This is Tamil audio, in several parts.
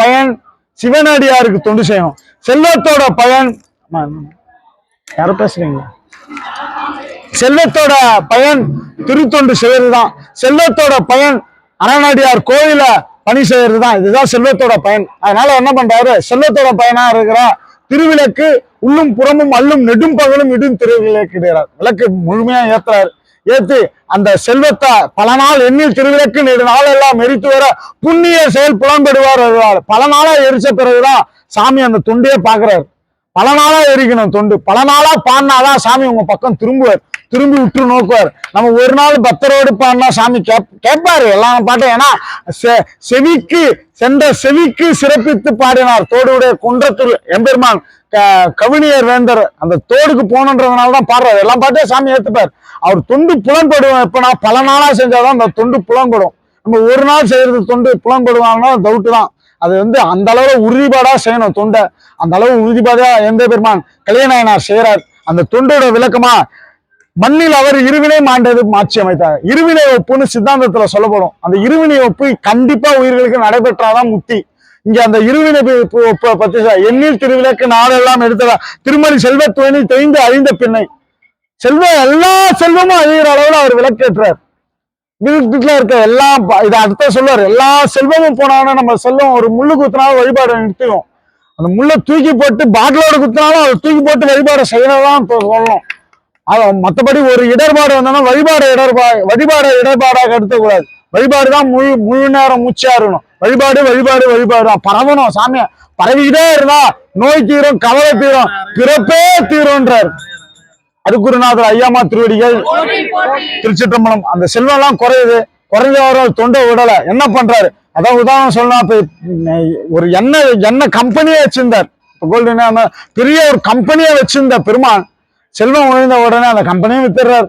பயன் சிவனடியாருக்கு தொண்டு செய்யணும் செல்வத்தோட பயன் யார பேசுறீங்க செல்வத்தோட பயன் திருத்தொண்டு செய்யறது தான் செல்வத்தோட பயன் அரணடியார் கோயில பணி செய்யறது தான் இதுதான் செல்வத்தோட பயன். அதனால என்ன பண்றாரு? செல்வத்தோட பயனா இருக்கிற திருவிளக்கு உள்ளும் புறமும் அள்ளும் நெடும் பகலும் இடும் திருவிளக்கிடுகிறார் விளக்கு முழுமையா ஏத்துறாரு. ஏத்து அந்த செல்வத்தை பல நாள் எண்ணில் திருவிளக்கு நெடு நாளெல்லாம் எரித்து வர புண்ணிய செயல் புலம்பெடுவார் வருவார் பல நாளா எரிச்ச பிறகுதான் சாமி அந்த தொண்டையே பாக்குறாரு பல நாளா எரிக்கணும் தொண்டு. பல நாளா பாடினாதான் சாமி உங்க பக்கம் திரும்புவார். திரும்பி விட்டு நோக்குவார். நம்ம ஒரு நாள் பக்தரோடு பாடினா சாமி கேப் கேட்பாரு. எல்லா பாட்டும் ஏன்னா செ- செவிக்கு சென்ற செவிக்கு சிறப்பித்து பாடினார். தோடுடைய குன்றத்தூர் எம்பெருமான். கவினியர் வேந்தர் அந்த தோடுக்கு போகணுன்றதுனால தான் பாடுறாரு எல்லாம் பாட்டே சாமி ஏத்துப்பார். அவர் தொண்டு புலன்படும் எப்பனா பல நாளாக செஞ்சாதான் அந்த தொண்டு புலன்படும் நம்ம ஒரு நாள் செய்யறது தொண்டு புலன்படுவாங்கன்னா டவுட் தான். அது வந்து அந்த அளவு உறுதிப்பாடா செய்யணும் தொண்டை. அந்த அளவு உறுதிப்பாடா எந்த பெருமான் கல்யாணனார் செய்யறார். அந்த தொண்டோட விளக்கமா மண்ணில் அவர் இருவினை மாண்டது மாற்றி அமைத்தார். இருவினை ஒப்புன்னு சித்தாந்தத்துல சொல்லப்படும். அந்த இருவினை ஒப்பு கண்டிப்பா உயிர்களுக்கு நடைபெற்றாதான் முக்தி இங்க அந்த இருவினை பத்தி எண்ணில் திருவிளக்கு நாடெல்லாம் எடுத்ததா? திருமணி செல்வத்துவனி தெரிந்து அறிந்த பின்னை செல்வம் எல்லா செல்வமும் அழிகிற அளவுல அவர் விளக்கேற்றார். வீட்டுல இருக்க எல்லாம் இதை அடுத்த சொல்லுவார் எல்லா செல்வமும் போனாலும் நம்ம செல்வம் ஒரு முள்ளு குத்தினாலும் வழிபாடு நிறுத்திடும் அந்த முள்ளை தூக்கி போட்டு பாட்டிலோட குத்தினாலும் அதை தூக்கி போட்டு வழிபாடு செய்யறதான் சொல்லணும். அது மற்றபடி ஒரு இடர்பாடு வந்தோம்னா வழிபாடு இடர்பா வழிபாடு இடர்பாடாக எடுத்துக்கூடாது வழிபாடு தான் முழு முழு நேரம் மூச்சா இருக்கணும் வழிபாடு வழிபாடு வழிபாடு பரவணும் சாமிய பரவிக்கிட்டே இருந்தா நோய் தீரும் கவலை தீரும். பிறப்பே தீரும்ன்றார். அருக்குருநாதர் ஐயாமா திருவடிகள். திருச்சிற்றம்பலம். அந்த செல்வம் எல்லாம் குறையுது. குறைஞ்ச வரும் தொண்டை விடல. என்ன பண்றாரு? அதான் உதாரணம் சொல்லலாம் இப்ப ஒரு எண்ணெய் எண்ணெய் கம்பெனியே வச்சிருந்தார். இப்ப கோல்டு பெரிய ஒரு கம்பெனியே வச்சிருந்த பெருமான் செல்வம் உழைந்த உடனே அந்த கம்பெனியும் வித்துறாரு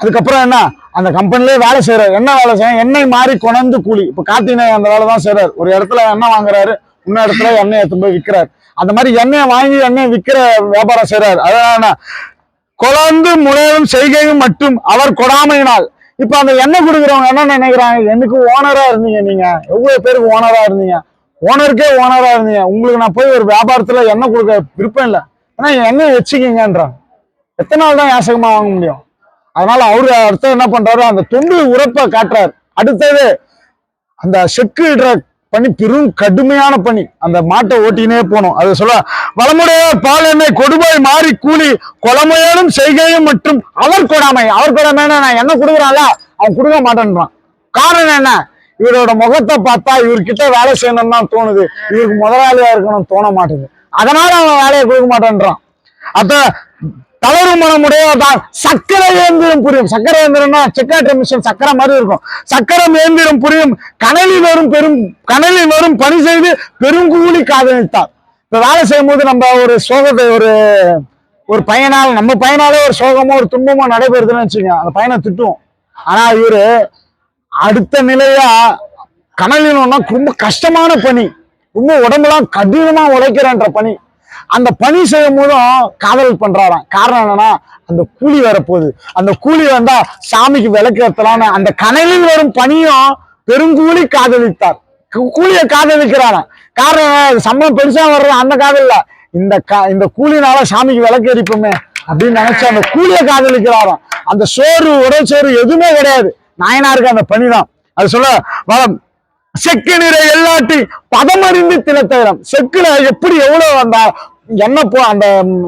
அதுக்கப்புறம் என்ன? அந்த கம்பெனிலே வேலை செய்கிறார் என்ன வேலை செய்யும் எண்ணெய் மாறி கொணந்து கூலி. இப்போ காத்தினை அந்த வேலை தான் செய்கிறார் ஒரு இடத்துல எண்ணெய் வாங்குறாரு. இன்னொரு இடத்துல எண்ணெய் எடுத்து போய் விற்கிறாரு அந்த மாதிரி எண்ணெயை வாங்கி எண்ணெய் விற்கிற வியாபாரம் செய்கிறார் அதான் என்ன? கொலந்து முனையும் செய்கையும் மட்டும் அவர் கொடாமையினால். இப்போ அந்த எண்ணெய் கொடுக்குறவங்க என்ன நினைக்கிறாங்க? எனக்கு ஓனராக இருந்தீங்க நீங்கள் எவ்வளோ பேருக்கு ஓனராக இருந்தீங்க? ஓனருக்கே ஓனராக இருந்தீங்க. உங்களுக்கு நான் போய் ஒரு வியாபாரத்தில் எண்ணெய் கொடுக்க விருப்பம் இல்லை. ஆனால் எண்ணெய் வச்சுக்கிங்கன்றான். எத்தனை நாள் தான் யாசகமாக வாங்க முடியும்? அதனால அவரு அடுத்த என்ன பண்றாரு? அந்த தொண்டு உரப்ப காட்டுறாரு. அடுத்தது அந்த செக்கு இடுற பணி பெரும் கடுமையான பணி. அந்த மாட்டை ஓட்டினே போகணும் அது சொல்ல வளமுடைய பால் எண்ணெய் கொடுபாய் மாறி கூலி கொலமையாலும் செய்கையும் மற்றும் அவர் கொடாமை. அவர் கொடாமைன்னா நான் என்ன கொடுக்குறான்ல? அவன் கொடுக்க மாட்டேன்றான். காரணம் என்ன? இவரோட முகத்தை பார்த்தா இவர்கிட்ட வேலை செய்யணும்னு தான் தோணுது. இவருக்கு முதலாளியா இருக்கணும்னு தோண மாட்டேங்குது அதனால அவன் வேலையை கொடுக்க மாட்டேன்றான். அத தளர்வு மனமுடையதான் சக்கரை இயந்திரம் புரியும். சக்கரை இயந்திரம்னா செக்காட்டு மிஷின் சக்கரை மாதிரி இருக்கும். சக்கரம் இயந்திரம் புரியும். கனலில் வரும் பெரும் கனலில் வரும் பணி செய்து பெருங்கூலி காதலித்தார். இப்ப வேலை செய்யும் போது நம்ம ஒரு சோகத்தை ஒரு ஒரு பையனால் நம்ம பையனாலே ஒரு சோகமோ ஒரு துன்பமோ நடைபெறுதுன்னு வச்சுக்கோங்க. அந்த பையனை திட்டுவோம். ஆனா இவரு அடுத்த நிலையா கனலினோம்னா ரொம்ப கஷ்டமான பணி. ரொம்ப உடம்புலாம் கடினமா உழைக்கிறன்ற பணி. அந்த பணி செய்யும் போதும் காதல் பண்றாராம். காரணம் என்னன்னா அந்த கூலி வரப்போகுது. அந்த கூலி வந்தா சாமிக்கு விளக்கு ஏற்றலான்னு அந்த கனலில் வரும் பணியும் பெருங்கூலி காதலித்தார். கூலியை காதலிக்கிறாராம். காரணம் சம்பளம் பெருசா வர்றது அந்த காதல்ல இந்த கா இந்த கூலினால சாமிக்கு விளக்கு எரிப்போமே அப்படின்னு நினைச்சு அந்த கூலியை காதலிக்கிறாராம். அந்த சோறு உடல் சோறு எதுவுமே கிடையாது. நாயனாருக்கு அந்த பணிதான். அது சொல்ல வளம் செக்கு நிறை எல்லாட்டி பதமறிந்து தினத்தயிரம் செக்குல எப்படி எவ்வளவு வந்தா என்ன போ அந்த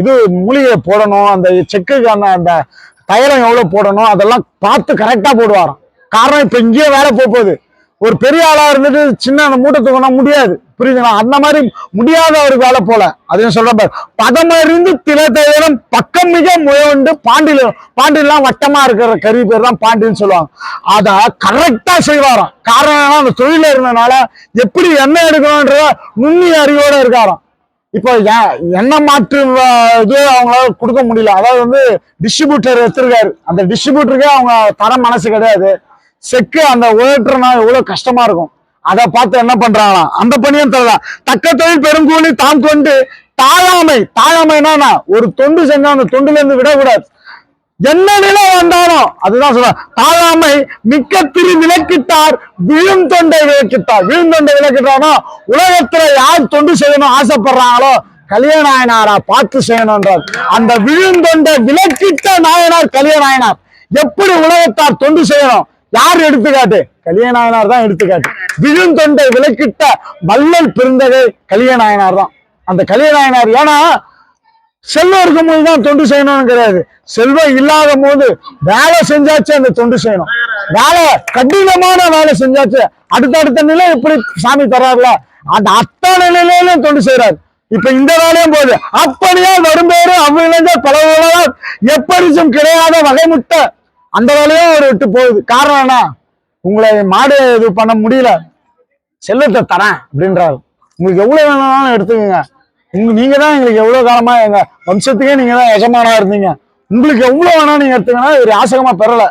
இது மூலிகையை போடணும் அந்த செக்குக்கான அந்த தைலம் எவ்வளோ போடணும் அதெல்லாம் பார்த்து கரெக்டாக போடுவாராம். காரணம் இப்போ இங்கேயே வேலை போக போகுது. ஒரு பெரிய ஆளாக இருந்துட்டு சின்ன அந்த மூட்டை தூக்கினா முடியாது. புரியுதுங்களா அந்த மாதிரி முடியாத ஒரு வேலை போல. அதையும் சொல்ற பதமறிந்து தினத்தயிரம் பக்கம் மிக முயண்டு பாண்டியில பாண்டியெல்லாம் வட்டமா இருக்கிற கருவி பேர் தான் பாண்டின்னு சொல்லுவாங்க. அதை கரெக்டா செய்வாராம். காரணம் அந்த தொழில இருந்தனால எப்படி எண்ணெய் எடுக்கணும்ன்ற நுண்ணி அறிவோட இருக்காராம். இப்போ என்ன மாற்று இது அவங்களால கொடுக்க முடியல. அதாவது வந்து டிஸ்ட்ரிபியூட்டர் எடுத்திருக்காரு அந்த டிஸ்ட்ரிபியூட்டருக்கே அவங்க தர மனசு கிடையாது. செக்கு அந்த உழட்டுறனா எவ்வளவு கஷ்டமா இருக்கும். அதை பார்த்து என்ன பண்றாங்களாம் அந்த பணியும் தரலாம் தக்க தொழில் பெருங்கூலி தாம் கொண்டு தாழாமை. தாழாமைன்னா ஒரு தொண்டு செஞ்சா அந்த தொண்டுல இருந்து விடக்கூடாது. என்ன நிலை வந்தாலும் அதுதான் சொல்ற தாழாமை மிக்க திரு விளக்கிட்டார் விழும் தொண்டை விளக்கிட்டார். விழும் தொண்டை விளக்கிட்டார்னா உலகத்துல யார் தொண்டு செய்யணும் ஆசைப்படுறாங்களோ கலிய நாயனாரா பார்த்து செய்யணும்ன்றார். அந்த விழுந்தொண்டை விளக்கிட்ட நாயனார் கலியநாயனார் எப்படி உலகத்தார் தொண்டு செய்யணும்? யார் எடுத்துக்காட்டு? கலிய நாயனார் தான் எடுத்துக்காட்டு. விழுந்தொண்டை விளக்கிட்ட வள்ளல் பெருந்தகை கலிய நாயனார் தான். அந்த கலியநாயனார் ஏன்னா செல்வம் இருக்கும் போது தான் தொண்டு செய்யணும்னு கிடையாது செல்வம் இல்லாத போது வேலை செஞ்சாச்சு அந்த தொண்டு செய்யணும். வேலை கடினமான வேலை செஞ்சாச்சு. அடுத்தடுத்த நிலை எப்படி சாமி தர்றாருல அந்த அத்தனை நிலையிலும் தொண்டு செய்யறாரு இப்ப இந்த வேலையும் போகுது. அப்படியே வரும்பேரு அவ்விழந்த பலவர்களால் எப்படிச்சும் கிடையாத வகைமுட்ட அந்த வேலையும் ஒரு விட்டு போகுது. காரணம் என்ன? உங்களை மாடு இது பண்ண முடியல. செல்வத்தை தரேன் அப்படின்றாரு. உங்களுக்கு எவ்வளவு வேணாலும் எடுத்துக்கோங்க. உங்க நீங்க தான் எங்களுக்கு எவ்வளவு காலமா எங்க வம்சத்துக்கே நீங்க தான் எஜமானா இருந்தீங்க. உங்களுக்கு எவ்வளவு வேணா நீங்க எடுத்தீங்கன்னா இவர் யாசகமா பெறல.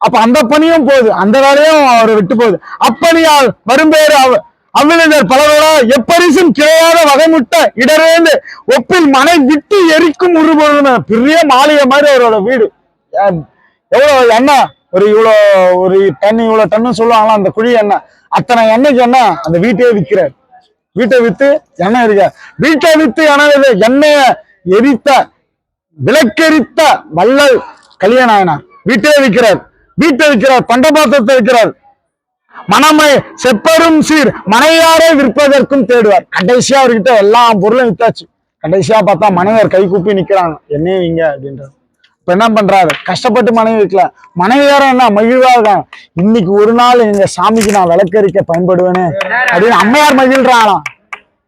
அப்ப அந்த பணியும் போகுது. அந்த வேலையும் அவர் விட்டு போகுது. அப்பணியால் வரும்பேறு அவ அவ்விழந்தர் பலரோட எப்பரிசும் கிடையாத வகைமுட்ட இடரேந்து ஒப்பில் மனை விட்டு எரிக்கும் உருபொழுதுமே பெரிய மாளிகை மாதிரி அவரோட வீடு. எவ்வளவு எண்ணெய் ஒரு இவ்வளோ ஒரு டன் இவ்வளோ டன்னு சொல்லுவாங்களா? அந்த குழி எண்ணெய். அத்தனை எண்ணெய்க்கு என்ன? அந்த வீட்டையே விற்கிறார். வீட்டை வித்து எண்ணெய் இருக்க வீட்டை வித்து எண்ணெய் எண்ணெய எரித்த விளக்கெரித்த வள்ளல் கலியநாயனார் வீட்டை விற்கிறார். வீட்டை விற்கிறார். பண்டபாத்திரத்தை விற்கிறார். மனமை செப்பரும் சீர். மனையாரே விற்பதற்கும் தேடுவார். கடைசியா அவர்கிட்ட எல்லா பொருளும் வித்தாச்சு. கடைசியா பார்த்தா மனைவர் கை கூப்பி நிக்கிறாங்க. என்னையும் நீங்க அப்படின்றார். இப்ப என்ன பண்றாரு? கஷ்டப்பட்டு மனைவி வைக்கல மனைவியாரம் என்ன மகிழ்வா இருக்காங்க? இன்னைக்கு ஒரு நாள் எங்க சாமிக்கு நான் விளக்கரிக்க பயன்படுவேனே அப்படின்னு அம்மையார் மகிழ்றாங்களாம்.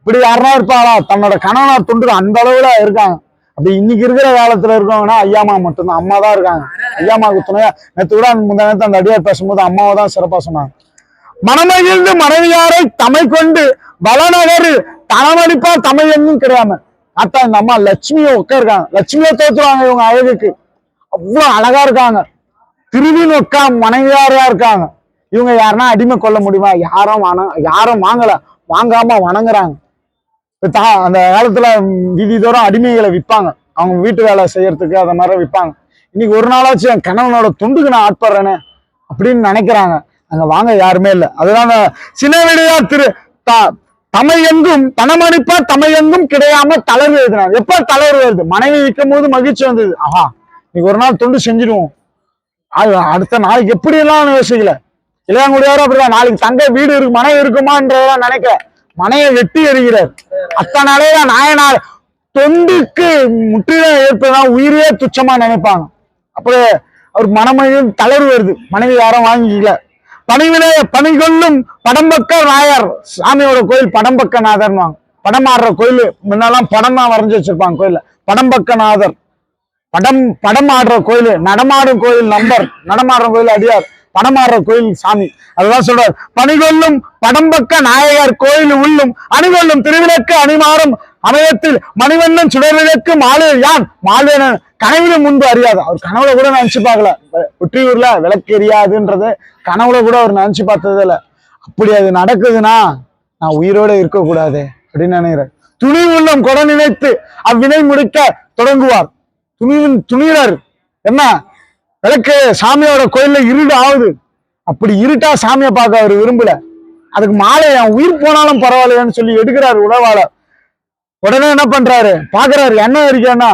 இப்படி யாருனா இருப்பாளா? தன்னோட கணவனார் தொண்டு அந்த அளவுல இருக்காங்க. அப்படி இன்னைக்கு இருக்கிற காலத்துல இருக்கவங்கன்னா ஐயாமா மட்டும்தான். அம்மா தான் இருக்காங்க. ஐயாமாவுக்கு துணையா நேற்று கூட முந்த நேரத்து அந்த அடியார் பேசும்போது அம்மாவை தான் சிறப்பா சொன்னாங்க. மனமகிழ்ந்து மனைவியாரை தமை கொண்டு வளநகரு தனமளிப்பா தமிழ் எங்கும் கிடையாம அத்தா இந்த அம்மா லட்சுமியை உட்காருக்காங்க லட்சுமியை தோத்துருவாங்க இவங்க அழகுக்கு. அவ்வளவு அழகா இருக்காங்க. திருவின் உட்கா மனைவியாரா இருக்காங்க. இவங்க யாருன்னா அடிமை கொள்ள முடியுமா? யாரும் வண யாரும் வாங்கல. வாங்காம வணங்குறாங்க. தா- அந்த காலத்துல வீதி தோறும் அடிமைகளை விற்பாங்க. அவங்க வீட்டு வேலை செய்யறதுக்கு அதை மாதிரி விற்பாங்க. இன்னைக்கு ஒரு நாளாச்சும் என் கணவனோட துண்டுக்கு நான் ஆட்படுறேனே அப்படின்னு நினைக்கிறாங்க. அங்க வாங்க யாருமே இல்லை. அதுதான் சின்ன விடையா திரு த- தமை எங்கும் பணமளிப்பா தமை கிடையாம தளர்வு எழுதினாங்க. எப்ப தளர்வு எழுது? மனைவி விற்கும் போது மகிழ்ச்சி வந்தது. ஆஹா இன்னைக்கு ஒரு நாள் தொண்டு செஞ்சிடுவோம். அடுத்த நாளைக்கு எப்படி எல்லாம் யோசிக்கல. இளையாங்குடியாரும் அப்படிதான். நாளைக்கு தங்க வீடு இருக்கு மனை இருக்குமான்றதெல்லாம் நினைக்கல. மனையை வெட்டி எறிகிறார். அத்தனாலே தான் நாயனார் தொண்டுக்கு முற்றிலும் ஏற்பதா உயிரே துச்சமா நினைப்பாங்க. அப்படியே அவர் மனமையும் தளர்வு வருது. மனைவி யாரும் வாங்கிக்கல. பணிவிலே பணி கொள்ளும் படம்பக்க நாயர் சாமியோட கோயில் படம்பக்க நாதர்னுவாங்க படம் ஆடுற கோயில் முன்னெல்லாம் படம் தான் வரைஞ்சி வச்சிருப்பாங்க கோயில படம்பக்க நாதர். படம் படம் ஆடுற கோயில் நடமாடும் கோயில் நம்பர் நடமாடுற கோயில் அடியார் படம் ஆடுற கோயில் சாமி. அதுதான் சொல்றார். பணிகொள்ளும் படம்பக்க நாயகர் கோயில் உள்ளும் அணிகொள்ளும் திருவிளக்கு அணிமாறும் அமயத்தில் மணிவண்ணன் சுடர்விளக்கு மாலையர் யான்? மால்வேனன் கனவிலும் முன்பு அறியாது. அவர் கனவுல கூட நினைச்சு பார்க்கல. ஒற்றியூர்ல விளக்கு எரியாதுன்றது கனவுல கூட அவர் நினைச்சு பார்த்தது இல்ல. அப்படி அது நடக்குதுன்னா நான் உயிரோட இருக்கக்கூடாது அப்படின்னு நினைக்கிறேன். துணி உள்ளம் கொட நினைத்து அவ்வினை முடிக்க தொடங்குவார். துணிவின் துணியினர். என்ன? விளக்கு சாமியோட கோயில்ல இருடு ஆகுது அப்படி இருட்டா சாமியை பார்க்க அவர் விரும்பல. அதுக்கு மாலை என் உயிர் போனாலும் பரவாயில்லையான்னு சொல்லி எடுக்கிறாரு உணவாள உடனே என்ன பண்றாரு? பாக்குறாரு எண்ணெய் இருக்கேன்னா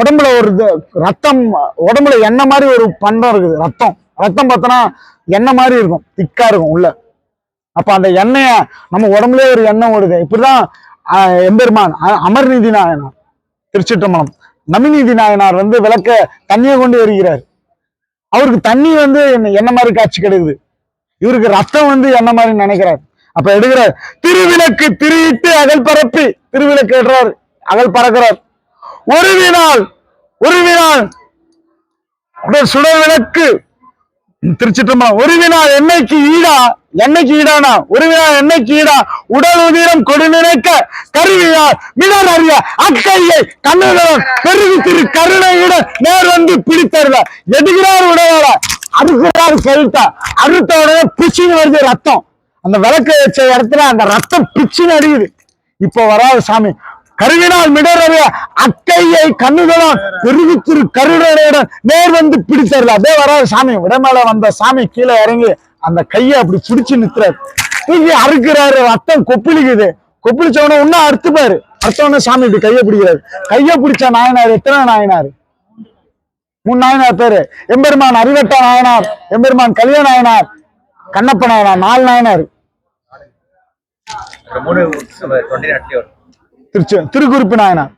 உடம்புல ஒரு ரத்தம் உடம்புல எண்ணெய் மாதிரி ஒரு பண்டம் இருக்குது. ரத்தம். ரத்தம் பார்த்தோன்னா எண்ணெய் மாதிரி இருக்கும். திக்கா இருக்கும் உள்ள. அப்ப அந்த எண்ணெய நம்ம உடம்புல ஒரு எண்ணெய் ஓடுது. இப்படிதான் எம்பெருமான் அமர்நீதி நாயனார் திருச்சிற்றம்பலம். நமிநீதி நாயனார் வந்து விளக்க தண்ணியை கொண்டு வருகிறார் அவருக்கு தண்ணி வந்து என்ன மாதிரி காட்சி கிடைக்குது? இவருக்கு ரத்தம் வந்து என்ன மாதிரி நினைக்கிறார்? அப்ப எடுக்கிறார் திருவிளக்கு திரியிட்டு அகல் பரப்பி திருவிளக்கு எடுறார் அகல் பறக்கிறார். ஒரு வினால் ஒரு வினால் சுட விளக்கு திருச்சிட்டம்பலம் உருவினா என்னைக்கு ஈடா? என்னைக்கு ஈடானா? உருவினா என்னைக்கு ஈடா? உடல் உதிரம் கொடு நினைக்க கருவியார் மிடர் அறிய அக்கையை கண்ணுடன் பெருகு திரு கருணையிட நேர் வந்து பிடித்தருல எடுக்கிறார் உடலோட அறுக்கிறார் கழுத்தா அறுத்த உடனே பிச்சின்னு வருது ரத்தம். அந்த விளக்கு வச்ச இடத்துல அந்த ரத்தம் பிச்சின்னு அடிக்குது இப்போ வராது சாமி. கருவினால் மிடரறிய அக்கையை கண்ணுகளும் பெருகுத்திரு கருடனுடன் நேர் வந்து பிடித்தரல அதே வராது சாமி விடமேல வந்த சாமி கீழே இறங்கி அந்த கையை அப்படி பிடிச்சு நிற்கிறார். தூக்கி அறுக்கிறாரு ரத்தம் கொப்பிளிக்குது. கொப்பிளிச்சவன உடனே இன்னும் அறுத்துப்பாரு. அடுத்தவன சாமி இப்படி கையை பிடிக்கிறாரு. கையை பிடிச்ச நாயனார் எத்தனை நாயனார்? மூணு நாயனார் பேரு. எம்பெருமான் அறிவட்ட நாயனார் எம்பெருமான் கல்யாண நாயனார் கண்ணப்ப நாயனார் நாலு நாயனார். திருச்சி திருக்குறிப்பு நாயனார்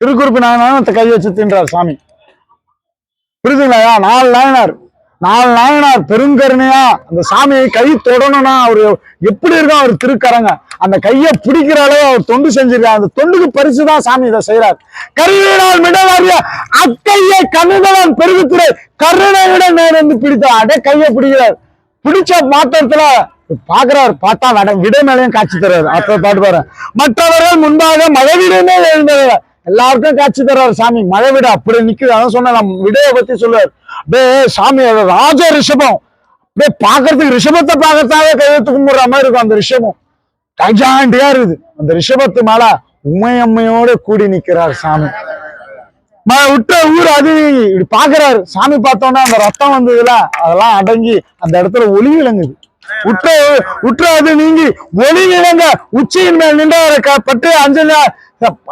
திருக்குறிப்பு நாயனார் கை வச்சு தின்றார் சாமி. புரியுதுங்களா நாலு நாயனார். நாலு நாயனார் பெருங்கருணையா அந்த சாமியை கை தொடணும்னா அவரு எப்படி இருக்கும் அவர் திருக்கரங்க. அந்த கையை பிடிக்கிற அளவு அவர் தொண்டு செஞ்சிருக்காரு. அந்த தொண்டுக்கு பரிசு தான் சாமி இதை செய்யறார் கருவினால் மிடவாரிய அக்கையை கண்ணுதான் பெருகுத்துறை கருணையுடன் நேர் வந்து பிடித்தார். அடே கையை பிடிக்கிறார். பிடிச்ச மாத்திரத்துல பாக்குறாரு பார்த்தா வட விட மேலையும் காட்சி தர்றாரு அப்ப பாட்டு பாரு மற்றவர்கள் முன்பாக மழை விடமே எழுந்தவர். எல்லாருக்கும் காட்சி தருவார் சாமி. மழை விட அப்படி நிக்குது. அதான் சொன்ன விடையை பத்தி சொல்லுவார். அப்படியே சாமி ராஜ ரிஷபம். அப்படியே பாக்குறதுக்கு ரிஷபத்தை பார்க்கறதாவே கையெழுத்து கும்பிடுற மாதிரி இருக்கும் அந்த ரிஷபம். கஜாண்டியா இருக்குது. அந்த ரிஷபத்து மேல உமையம்மையோட கூடி நிக்கிறார் சாமி. ம- விட்ட ஊர் அது. இப்படி பாக்குறாரு. சாமி பார்த்தோன்னா அந்த ரத்தம் வந்ததுல அதெல்லாம் அடங்கி அந்த இடத்துல ஒளி விளங்குது. உற்ற உற்ற அது நீங்கி ஒளி விளங்க உச்சியின் மேல் நின்றவரை க- பட்டு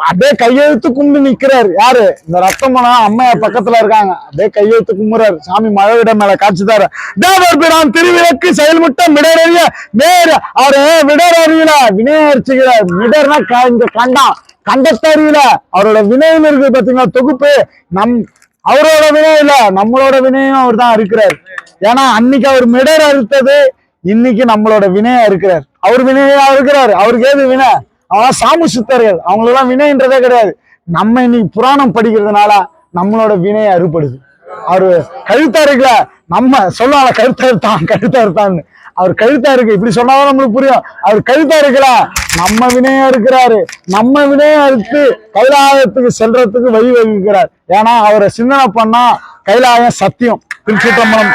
அப்படியே கையெழுத்து கும்பிட்டு நிக்கிறாரு. யாரு? இந்த ரத்தமனா அம்மையா பக்கத்துல இருக்காங்க. அப்படியே கையெழுத்து கும்புறாரு. சாமி மழையிட மேல காட்சி தர. தேவர் பிரான் திருவிளக்கு செயல்முட்டம் மிடரறிய நேர் அவரு விடர் அறியல வினையரிச்சுகிறார் மிடர்னா க- இங்க கண்டான் கண்டத்தை அறியல அவரோட வினையில் இருக்கு பாத்தீங்களா? தொகுப்பு. நம் அவரோட வினை இல்ல நம்மளோட வினையும் அவர் தான் இருக்கிறார் ஏன்னா அன்னைக்கு அவர் மிடர் அறுத்தது இன்னைக்கு நம்மளோட வினையா இருக்கிறார். அவர் வினையா இருக்கிறார். அவருக்கு ஏது வினை. அவன் சாமி சுத்தர்கள் அவங்களெல்லாம் வினைன்றதே கிடையாது. நம்ம இன்னைக்கு புராணம் படிக்கிறதுனால நம்மளோட வினையை அறுபடுது. அவரு கழுத்தா இருக்குல்ல நம்ம சொல்லுவாங்க கழுத்தா இருத்தான் கழுத்தா இருத்தான்னு அவர் கழுத்தா இருக்கு. இப்படி சொன்னாதான் நம்மளுக்கு புரியும். அவர் கழுத்தா இருக்கல. நம்ம வினையா இருக்கிறாரு. நம்ம வினையா இருக்கு கைலாயத்துக்கு செல்றதுக்கு வழி வகுக்கிறார். ஏன்னா அவரை சிந்தனை பண்ணா கைலாயம் சத்தியம். திருச்சிட்டம்பலம்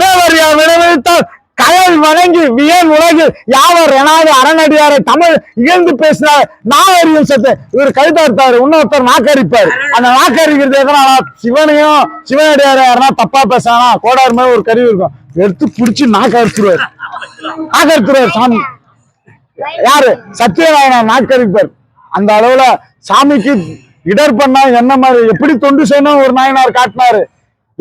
மேவரியா விளைவித்தால் கயல் வணங்கி வியன் உலகில் யாவர் எனாவது அரணடியாரை தமிழ் இகழ்ந்து பேசினார்? நாவரியம் சத்து. இவர் கழுத்தார்த்தாரு இன்னொருத்தர் நாக்கரிப்பாரு அந்த நாக்கரிக்கிறது எதனா சிவனையும் சிவனடியாரை யாருன்னா தப்பா பேசானா கோடார் மாதிரி ஒரு கருவி இருக்கும். எடுத்து புடிச்சு நாக்கரிச்சிருவாரு நாக்கரிச்சிருவார் சாமி. யாரு? சத்தியநாராயணன் நாக்கரிப்பார் அந்த அளவுல சாமிக்கு இடர் பண்ணா என்ன மாதிரி? எப்படி தொண்டு செய்யணும்? ஒரு நாயனார் காட்டினாரு.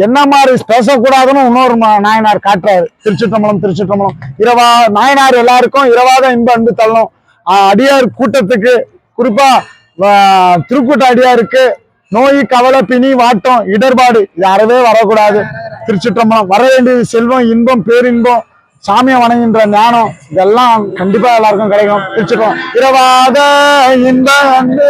என்ன மாதிரி பேசக்கூடாதுன்னு இன்னொரு நாயனார் காட்டுறாரு. திருச்சிற்றம்பலம் திருச்சிற்றம்பலம். இரவா நாயனார் எல்லாருக்கும் இரவாக இன்ப அன்பு தள்ளணும் அடியார் கூட்டத்துக்கு குறிப்பா திருக்கூட்ட அடியாருக்கு நோய் கவலை பிணி வாட்டம் இடர்பாடு யாரவே வரக்கூடாது. திருச்சிற்றம்பலம் வர வேண்டியது செல்வம் இன்பம் பேரின்பம் சாமியை வணங்குகின்ற ஞானம் இதெல்லாம் கண்டிப்பா எல்லாருக்கும் கிடைக்கும். திருச்சிட்டோம் இரவாத இன்ப அன்பு